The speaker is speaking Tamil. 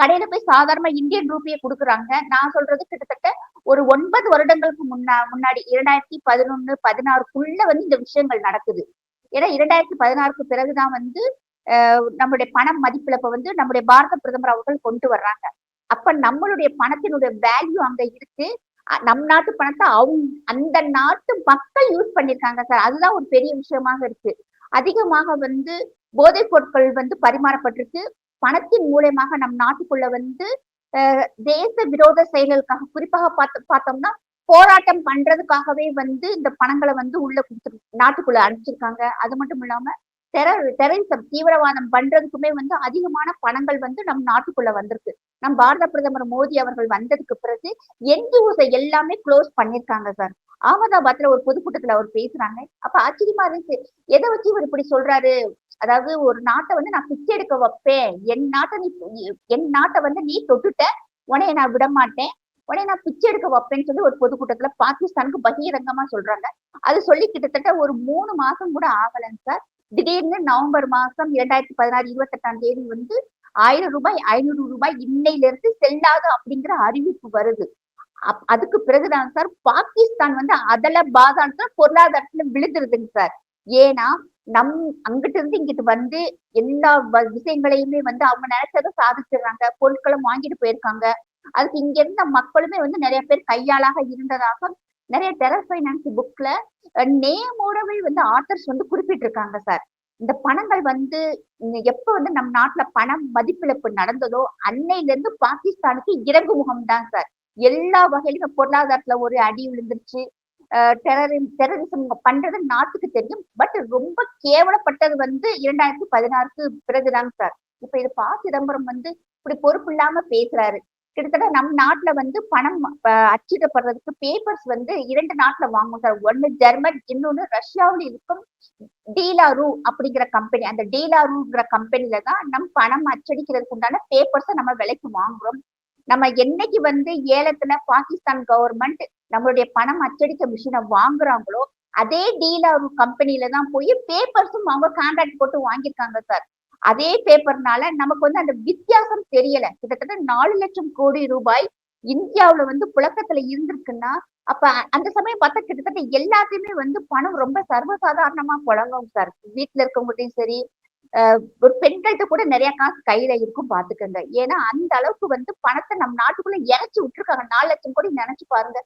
கடையில போய் சாதாரண இந்தியன் ரூபியை கொடுக்குறாங்க. நான் சொல்றது கிட்டத்தட்ட ஒரு ஒன்பது வருடங்களுக்கு முன்னா முன்னாடி இரண்டாயிரத்தி பதினொன்னு பதினாறுக்குள்ள வந்து இந்த விஷயங்கள் நடக்குது. ஏன்னா இரண்டாயிரத்தி பதினாறுக்கு பிறகுதான் வந்து நம்மளுடைய பணம் மதிப்பிழப்ப வந்து நம்முடைய பாரத பிரதமர் அவர்கள் கொண்டு வர்றாங்க. அப்ப நம்மளுடைய பணத்தினுடைய வேல்யூ அங்க இருக்கு. நம் நாட்டு பணத்தை அவங்க அந்த நாட்டு மக்கள் யூஸ் பண்ணிருக்காங்க சார். அதுதான் ஒரு பெரிய விஷயமாக இருக்கு. அதிகமாக வந்து போதைப் பொருட்கள் வந்து பரிமாறப்பட்டிருக்கு. பணத்தின் மூலயமாக நம் நாட்டுக்குள்ள வந்து தேச விரோத செயல்களுக்காக குறிப்பாக பார்த்து பார்த்தோம்னா போராட்டம் பண்றதுக்காகவே வந்து இந்த பணங்களை வந்து உள்ள கொடுத்து நாட்டுக்குள்ள அனுப்பிச்சிருக்காங்க. அது மட்டும் இல்லாம டெரர் டெரரிசம் தீவிரவாதம் பண்றதுக்குமே வந்து அதிகமான பணங்கள் வந்து நம் நாட்டுக்குள்ள வந்திருக்கு. நம் பாரத பிரதமர் மோடி அவர்கள் வந்ததுக்கு பிறகு என்ஜிஓஸை எல்லாமே க்ளோஸ் பண்ணிருக்காங்க சார். அகமதாபாத்ல ஒரு பொதுக்கூட்டத்துல அவர் பேசுறாங்க. அப்ப ஆச்சரியமா இருக்கு. எதை வச்சு இவர் இப்படி சொல்றாரு? அதாவது ஒரு நாட்டை வந்து நான் பிச்சை எடுக்க வைப்பேன். என் நாட்டை நீ என் நாட்டை வந்து நீ தொட்டுட்ட. உடனே நான் விட மாட்டேன் உடனே நான் பிச்சை எடுக்க வைப்பேன்னு சொல்லி ஒரு பொதுக்கூட்டத்துல பாகிஸ்தானுக்கு பகிரங்கமா சொல்றாங்க. அது சொல்லி கிட்டத்தட்ட ஒரு மூணு மாசம் கூட ஆகலங்க சார். திடீர்னு நவம்பர் மாசம் இரண்டாயிரத்தி பதினாறு இருபத்தி எட்டாம் தேதி வந்து ஆயிரம் ரூபாய் ஐநூறு ரூபாய் இன்னையில இருந்து செல்லாது அப்படிங்கிற அறிவிப்பு வருது. அதுக்கு பிறகுதான் சார் பாகிஸ்தான் வந்து அதல சார் பொருளாதாரத்துல விழுந்துருதுங்க சார். ஏன்னா நம் அங்கிட்டு இருந்து இங்கிட்டு வந்து எல்லா விஷயங்களையுமே வந்து அவங்க நினைச்சதை சாதிச்சிடுறாங்க. பொருட்களும் வாங்கிட்டு போயிருக்காங்க. அதுக்கு இங்க இருந்த மக்களுமே வந்து நிறைய பேர் கையாளாக இருந்ததாக நிறைய டெரர் பைனான்ஸ் புக்ல நேமோடவே வந்து ஆத்தர்ஸ் வந்து குறிப்பிட்டிருக்காங்க சார் இந்த பணங்கள் வந்து எப்ப வந்து நம் நாட்டுல பணம் மதிப்பிழப்பு நடந்ததோ அன்னையில இருந்து பாகிஸ்தானுக்கு இறங்கு முகம் தான் சார் எல்லா வகையிலும் பொருளாதாரத்துல ஒரு அடி விழுந்துருச்சு. டெரரிசம் பண்றது நாட்டுக்கு தெரியும். பட் ரொம்ப கேவலப்பட்டது வந்து இரண்டாயிரத்தி பதினாறுக்கு பிறகுதாங்க சார். இப்ப இது பா சிதம்பரம் வந்து இப்படி பொறுப்பு இல்லாம பேசுறாரு. கிட்டத்தட்ட நம் நாட்டுல வந்து பணம் அச்சிடப்படுறதுக்கு பேப்பர்ஸ் வந்து இரண்டு நாட்டுல வாங்கும் சார். ஒன்னு ஜெர்மன் இன்னொன்னு ரஷ்யாவில் இருக்கும் டீலாரு அப்படிங்கிற கம்பெனி அந்த டீலாருங்கிற கம்பெனில தான் நம் பணம் அச்சடிக்கிறதுக்கு உண்டான பேப்பர்ஸை நம்ம விலைக்கு வாங்குறோம். நம்ம என்னைக்கு வந்து ஏலத்துல பாகிஸ்தான் கவர்மெண்ட் நம்மளுடைய பணம் அச்சடிக்க மிஷினை வாங்குறாங்களோ அதே டீலாரு கம்பெனில தான் போய் பேப்பர்ஸும் அவங்க கான்ட்ராக்ட் போட்டு வாங்கியிருக்காங்க சார் அதே பேப்பர்னால நமக்கு வந்து அந்த வித்தியாசம் தெரியல. கிட்டத்தட்ட நாலு லட்சம் கோடி ரூபாய் இந்தியாவுல வந்து புழக்கத்துல இருந்திருக்குன்னா அப்ப அந்த சமயம் பார்த்தா கிட்டத்தட்ட எல்லாத்தையுமே வந்து பணம் ரொம்ப சர்வசாதாரணமா புழங்கும் சார் வீட்டுல இருக்கவங்ககிட்டயும் சரி ஒரு பெண்கள்கிட்ட கூட நிறைய காசு கையில இருக்கும் பாத்துக்கங்க. ஏன்னா அந்த அளவுக்கு வந்து பணத்தை நம்ம நாட்டுக்குள்ள இறைச்சி விட்டுருக்காங்க. நாலு லட்சம் கோடி நினைச்சு பாருங்க.